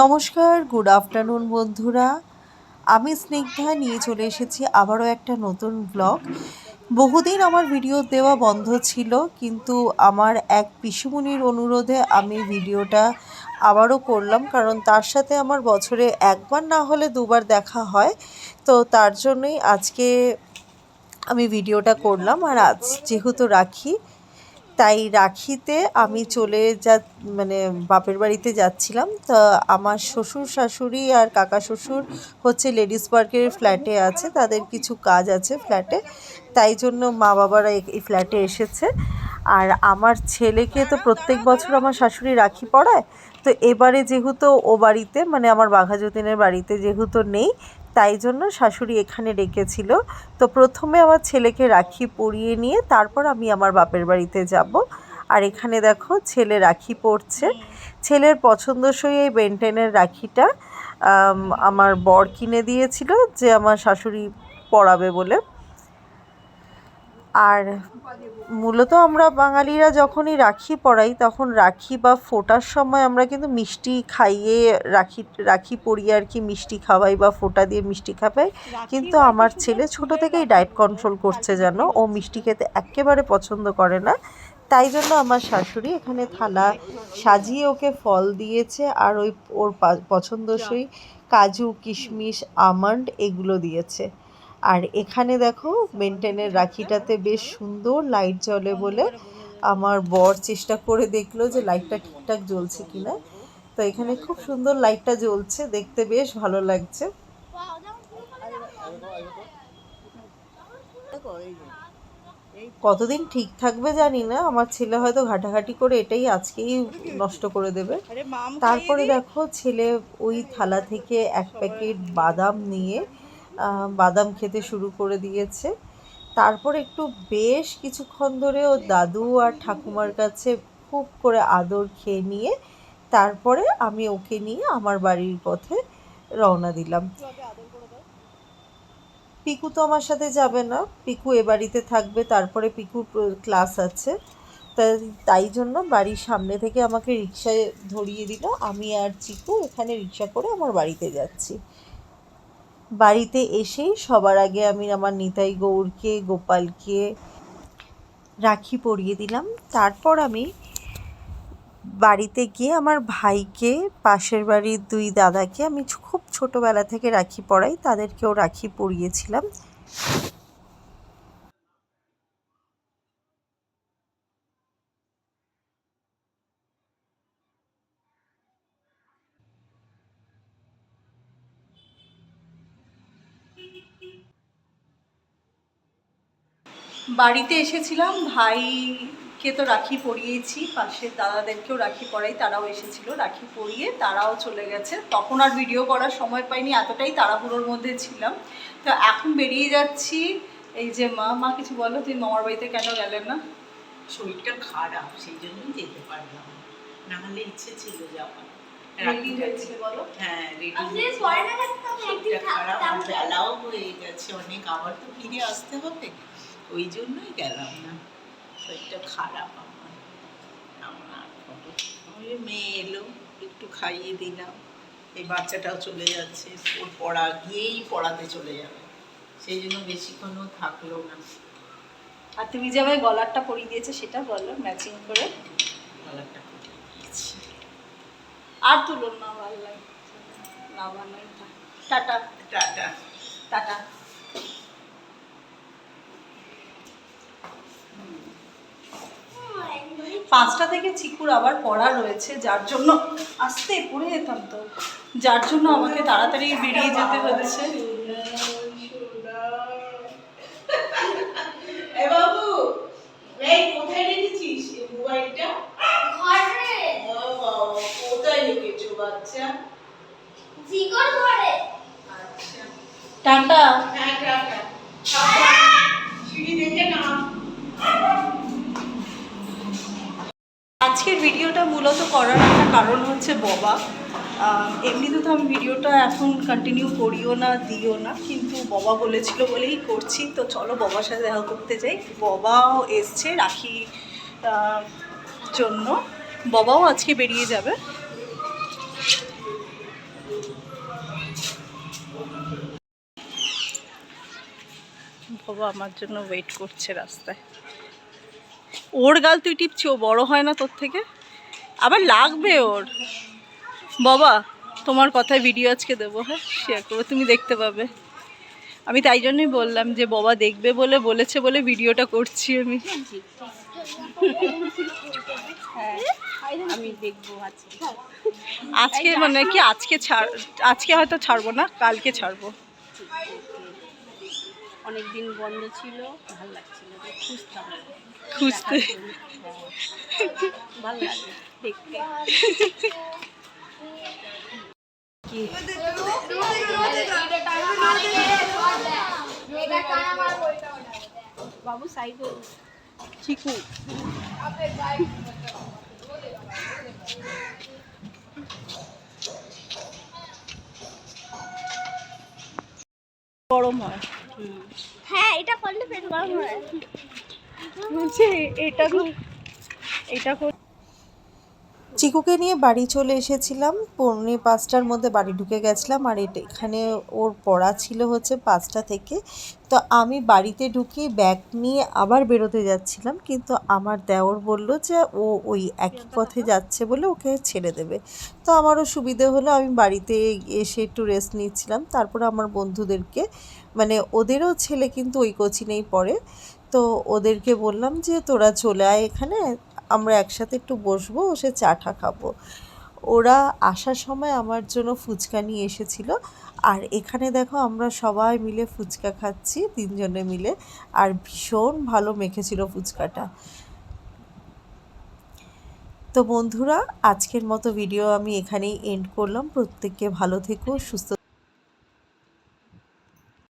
নমস্কার good afternoon বন্ধুরা। আমি স্নিগ্ধা, নিয়ে চলে এসেছি আবারও একটা নতুন ব্লগ বহুদিন আমার ভিডিও দেওয়া বন্ধ ছিল, কিন্তু আমার এক পিসুমনির অনুরোধে আমি ভিডিওটা আবারও করলাম, কারণ তার সাথে আমার বছরে একবার না হলে দুবার দেখা হয়। তো তার জন্যই আজকে আমি ভিডিওটা করলাম, আর আজ যেহেতু রাখি তাই রাখিতে আমি চলে যা মানে বাপের বাড়িতে যাচ্ছিলাম। তা আমার শ্বশুর শাশুড়ি আর কাকা শ্বশুর হচ্ছে লেডিস পার্কের ফ্ল্যাটে আছে, তাদের কিছু কাজ আছে ফ্ল্যাটে। তাই জন্য মা বাবারা এই- ফ্ল্যাটে এসেছে। আর আমার ছেলেকে তো প্রত্যেক বছর আমার শাশুড়ি রাখি পড়ায় তো এবারে যেহেতু ও বাড়িতে মানে আমার বাঘা যতীনের বাড়িতে যেহেতু নেই তাই জন্য শাশুড়ি এখানে ডেকেছিল। তো প্রথমে আমার ছেলেকে রাখি পরিয়ে নিয়ে তারপর আমি আমার বাপের বাড়িতে যাব। আর এখানে দেখো ছেলে রাখি পরছে। ছেলের পছন্দসই এই বেন্টেনের রাখিটা আমার বর কিনে দিয়েছিল যে আমার শাশুড়ি পড়াবে বলে। আর মূলত আমরা বাঙালিরা যখনই রাখি পরাই তখন রাখি বা ফোটার সময় আমরা কিন্তু মিষ্টি খাইয়ে রাখি রাখি পরিয়ে আর কি মিষ্টি খাওয়াই বা ফোটা দিয়ে মিষ্টি খাওয়াই। কিন্তু আমার ছেলে ছোট থেকেই ডায়েট কন্ট্রোল করছে যেন ও মিষ্টি খেতে একেবারে পছন্দ করে না। তাই জন্য আমার শাশুড়ি এখানে থালা সাজিয়ে ওকে ফল দিয়েছে আর ওই ওর পছন্দসই কাজু কিশমিশ আমন্ড এগুলো দিয়েছে। আর এখানে দেখো মেনটেনের রাখিটাতে বেশ সুন্দর লাইট জ্বলে বলে আমার বর চেষ্টা করে দেখল যে লাইটটা ঠিকঠাক জ্বলছে কিনা। তো এখানে খুব সুন্দর লাইটটা জ্বলছে, দেখতে বেশ ভালো লাগছে। কতদিন ঠিক থাকবে জানি না, আমার ছেলে হয়তো ঘাটাঘাটি করে এটাই আজকেই নষ্ট করে দেবে। তারপরে দেখো, ছেলে ওই থালা থেকে এক প্যাকেট বাদাম নিয়ে বাদাম খেতে শুরু করে দিয়েছে। তারপর একটু বেশ কিছুক্ষণ ধরে ও দাদু আর ঠাকুমার কাছে খুব করে আদর খেয়ে নিয়ে তারপরে আমি ওকে নিয়ে আমার বাড়ির পথে রওনা দিলাম। পিকু তো আমার সাথে যাবে না। পিকু এ বাড়িতে থাকবে তারপরে পিকুর ক্লাস আছে। তাই তাই জন্য বাড়ির সামনে থেকে আমাকে রিক্সায় ধরিয়ে দিল। আমি আর চিকু এখানে রিক্সা করে আমার বাড়িতে যাচ্ছি। বাড়িতে এসেই সবার আগে আমি আমার নিতাই গৌরকে, গোপালকে রাখি পরিয়ে দিলাম। তারপর আমি বাড়িতে গিয়ে আমার ভাইকে, পাশের বাড়ির দুই দাদাকে আমি খুব ছোটোবেলা থেকে রাখি পরাই তাদেরকেও রাখি পরিয়েছিলাম। বাড়িতে এসেছিলাম ভাইকে তো রাখি পরিয়েছি পাশের দাদাদেরকেও রাখি পরাই তারাও এসেছিল রাখি পরিয়ে তারাও চলে গেছে। তখন আর ভিডিও করার সময় পাইনি এতটাই তাড়াহুড়োর মধ্যে ছিলাম। তো এখন বেরিয়ে যাচ্ছি এই যে মা মা কিছু বলো তুই মামার বাড়িতে কেন গেলেন না? শরীরটা খারাপ সেই জন্যই যেতে পারলাম না। হলে ইচ্ছে ছিল যাওয়ার। হ্যাঁ খারাপ বেলাও হয়ে গেছে অনেক। আবার তো ফিরে আসতে হবে। ওই জন্যই গেলাম না। শরীরটা খারাপ আমার। আমার মেয়ে এলো একটু খাইয়ে দিলাম। এই বাচ্চাটাও চলে যাচ্ছে ওর পড়া গিয়েই পড়াতে চলে যাবে। সেই জন্য বেশিক্ষণও থাকল না। আর তুমি যে আমায় গলারটা পরিয়ে দিয়েছে সেটা বলো ম্যাচিং করে। গলাটা কেটে দিয়েছি। আর তুলো না ভালো লাগছে না ভালো টাটা। টাটা। টাটা। পাঁচটা থেকে চিকুর আবার পড়া রয়েছে, যার জন্য আস্তে পড়ে যেতাম তো। যার জন্য আমাকে তাড়াতাড়ি বেরিয়ে যেতে হচ্ছে। বাবু ভিডিওটা মূলত করার একটা কারণ হচ্ছে ববা। এমনিতে তো আমি ভিডিওটা এখন কন্টিনিউ করিও না, দিও না, কিন্তু ববা বলেছিল বলেই করছি। তো চলো বাবার সাথে দেখা করতে যাই। ববাও এসছে রাখি জন্য। ববাও আজকে বেরিয়ে যাবে। বাবা আমার জন্য ওয়েট করছে রাস্তায়। ওর গাল তুই টিপছি, ও বড় হয় না তোর থেকে? আবার লাগবে ওর। বাবা তোমার কথায় ভিডিও আজকে দেবো হ্যাঁ? শেয়ার করব তুমি দেখতে পাবে। আমি তাই জন্যই বললাম যে বাবা দেখবে বলে বলেছে বলে ভিডিওটা করছি আমি। আমি দেখব আজকে। আজকে মানে কি আজকে ছাড় আজকে হয়তো ছাড়বো না কালকে ছাড়বো। অনেক দিন বন্ধ ছিল ভালো লাগছিল খুঁজতাম খুঁজতে ভালো লাগে দেখতে। বাবু সাইড চিকু। গরম হয়। হ্যাঁ এটা করলে পেট গরম হয় বলছে এটা এটা চিকুকে নিয়ে বাড়ি চলে এসেছিলাম। পৌনে পাঁচটার মধ্যে বাড়ি ঢুকে গেছিলাম। আর এটা এখানে ওর পড়া ছিল হচ্ছে পাঁচটা থেকে। তো আমি বাড়িতে ঢুকে ব্যাগ নিয়ে আবার বেরোতে যাচ্ছিলাম। কিন্তু আমার দেওর বলল যে ও ওই একই পথে যাচ্ছে বলে ওকে ছেড়ে দেবে। তো আমারও সুবিধে হলো আমি বাড়িতে এসে একটু রেস্ট নিচ্ছিলাম। তারপরে আমার বন্ধুদেরকে মানে ওদেরও ছেলে কিন্তু ওই কোচিনেই পড়ে। তো ওদেরকে বললাম যে, তোরা চলে আয় এখানে, আমরা একসাথে একটু বসবো, বসে চা টা খাব। ওরা আসার সময় আমার জন্য ফুচকা নিয়ে এসেছিল। আর এখানে দেখো আমরা সবাই মিলে ফুচকা খাচ্ছি, তিনজনে মিলে। আর ভীষণ ভালো মেখেছিল ফুচকাটা। তো বন্ধুরা, আজকের মতো ভিডিও আমি এখানেই এন্ড করলাম। প্রত্যেককে ভালো থেকো, সুস্থ